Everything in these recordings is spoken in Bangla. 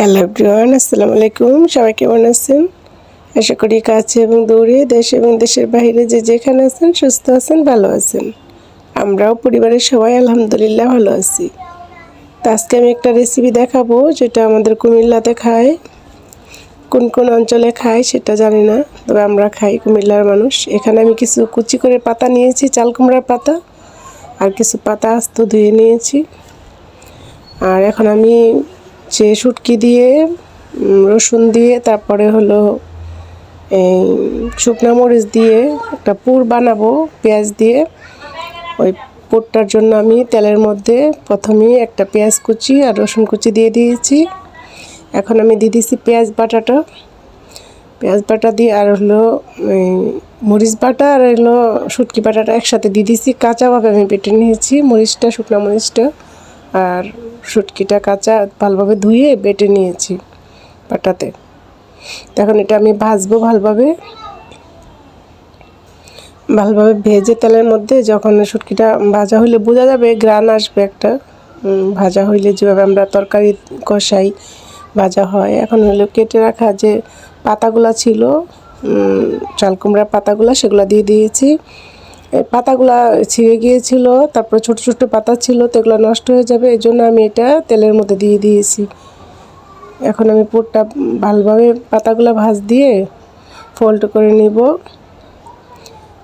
হ্যালো এভরিওয়ান আসসালামু আলাইকুম সবাই কেমন আছেন? আশা করি কাছে এবং দূরে, দেশ এবং দেশের বাইরে যে যেখানে আছেন, সুস্থ আছেন, ভালো আছেন। আমরাও পরিবারের সবাই আলহামদুলিল্লাহ ভালো আছি। তো আজকে আমি একটা রেসিপি দেখাবো, যেটা আমাদের কুমিল্লাতে খায়। কোন কোন অঞ্চলে খায় সেটা জানি না, তবে আমরা খাই কুমিল্লার মানুষ। এখানে আমি কিছু কুচি করে পাতা নিয়েছি, চাল কুমড়ার পাতা, আর কিছু পাতা আস্ত ধুয়ে নিয়েছি। আর এখন আমি যে শুটকি দিয়ে রসুন দিয়ে, তারপরে হলো, এই, শুকনা মরিচ দিয়ে একটা পুর বানাবো, পেঁয়াজ দিয়ে। ওই পুরটার জন্য আমি তেলের মধ্যে প্রথমেই একটা পেঁয়াজ কুচি আর রসুন কুচি দিয়ে দিয়েছি। এখন আমি দিয়ে দিয়েছি পেঁয়াজ বাটাটা। পেঁয়াজ বাটা দিয়ে আর হলো মরিচ বাটা আর হলো শুটকি বাটাটা একসাথে দিয়ে দিয়েছি কাঁচাভাবে আমি বেটে নিয়েছি মরিচটা, শুকনো মরিচটা। আর শুটকিটা কাঁচা ভালোভাবে ধুয়ে বেটে নিয়েছি বাটাতে তখন এটা আমি ভাজবো ভালোভাবে। ভালোভাবে ভেজে তেলের মধ্যে যখন শুটকিটা ভাজা হইলে বোঝা যাবে গ্রান আসবে একটা। ভাজা হইলে যেভাবে আমরা তরকারি কষাই ভাজা হয়। এখন হলো কেটে রাখা যে পাতাগুলা ছিল চাল কুমড়ার পাতাগুলা সেগুলো দিয়ে দিয়েছি। পাতাগুলা ছিঁড়ে গিয়েছিল, তারপর ছোট ছোট পাতা ছিল, তো এগুলো নষ্ট হয়ে যাবে, এই জন্য আমি এটা তেলের মধ্যে দিয়ে দিয়েছি। এখন আমি পুরটা ভালোভাবে পাতাগুলো ভাজ দিয়ে ফোল্ড করে নিব।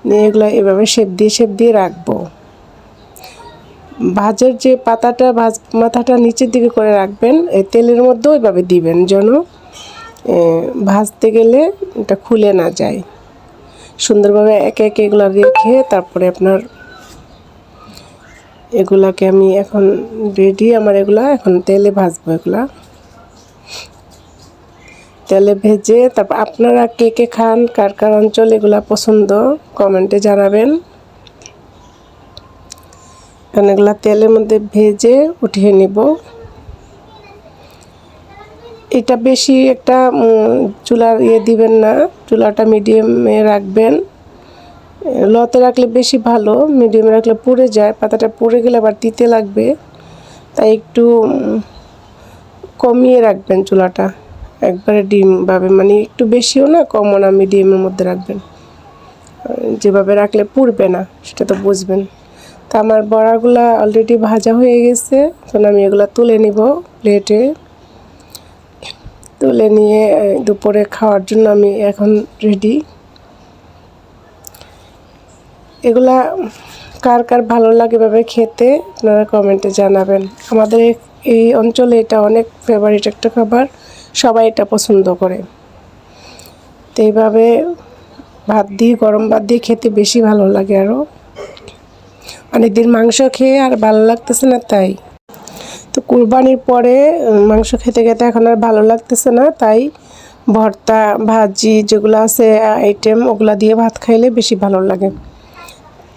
নিয়ে এগুলো এভাবে শেপ দিয়ে শেপ দিয়ে রাখব। ভাজের যে পাতাটা, ভাজ মাথাটা নিচের দিকে করে রাখবেন, এই তেলের মধ্যেও এভাবে দিবেন যেন ভাজতে গেলে এটা খুলে না যায়। সুন্দরভাবে একে একে এগুলো রেখে তারপরে আপনার এগুলাকে আমি এখন রেডি আমার এগুলা এখন তেলে ভাজবো এগুলা। তেলে ভেজে তারপর আপনারা কে কে খান, কার কার অঞ্চল এগুলা পছন্দ কমেন্টে জানাবেন। এখন এগুলা তেলের মধ্যে ভেজে উঠিয়ে নিব। এটা বেশি একটা চুলার ইয়ে দিবেন না, চুলাটা মিডিয়ামে রাখবেন। লতে রাখলে বেশি ভালো, মিডিয়ামে রাখলে পুড়ে যায়, পাতাটা পুড়ে গেলে আবার দিতে লাগবে। তাই একটু কমিয়ে রাখবেন চুলাটা। একবারে ডিমভাবে মানে একটু বেশিও না, কমও না, মিডিয়ামের মধ্যে রাখবেন। যেভাবে রাখলে পুড়বে না, সেটা তো বুঝবেন। তা আমার বড়াগুলা অলরেডি ভাজা হয়ে গেছে তখন আমি এগুলো তুলে নিব প্লেটে তুলে নিয়ে দুপুরে খাওয়ার জন্য আমি এখন রেডি এগুলা কার কার ভালো লাগে ভাবে খেতে, আপনারা কমেন্টে জানাবেন। আমাদের এই অঞ্চলে এটা অনেক ফেভারিট একটা খাবার, সবাই এটা পছন্দ করে। তো এইভাবে ভাত দিয়ে, গরম ভাত দিয়ে খেতে বেশি ভালো লাগে আরও অনেকদিন মাংস খেয়ে আর ভালো লাগতেছে না তাই। তো কুরবানির পরে মাংস খেতে খেতে এখন আর ভালো লাগতেছে না, তাই ভর্তা, ভাজি যেগুলো আছে আইটেম ওগুলা দিয়ে ভাত খাইলে বেশি ভালো লাগে।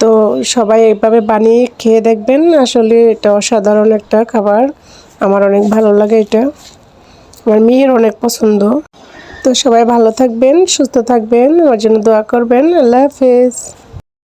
তো সবাই এইভাবে বানিয়ে খেয়ে দেখবেন, আসলে এটা অসাধারণ একটা খাবার, আমার অনেক ভালো লাগে এটা, আমার মেয়ের অনেক পছন্দ। তো সবাই ভালো থাকবেন, সুস্থ থাকবেন, আমার জন্য দোয়া করবেন, আল্লাহ হাফেজ।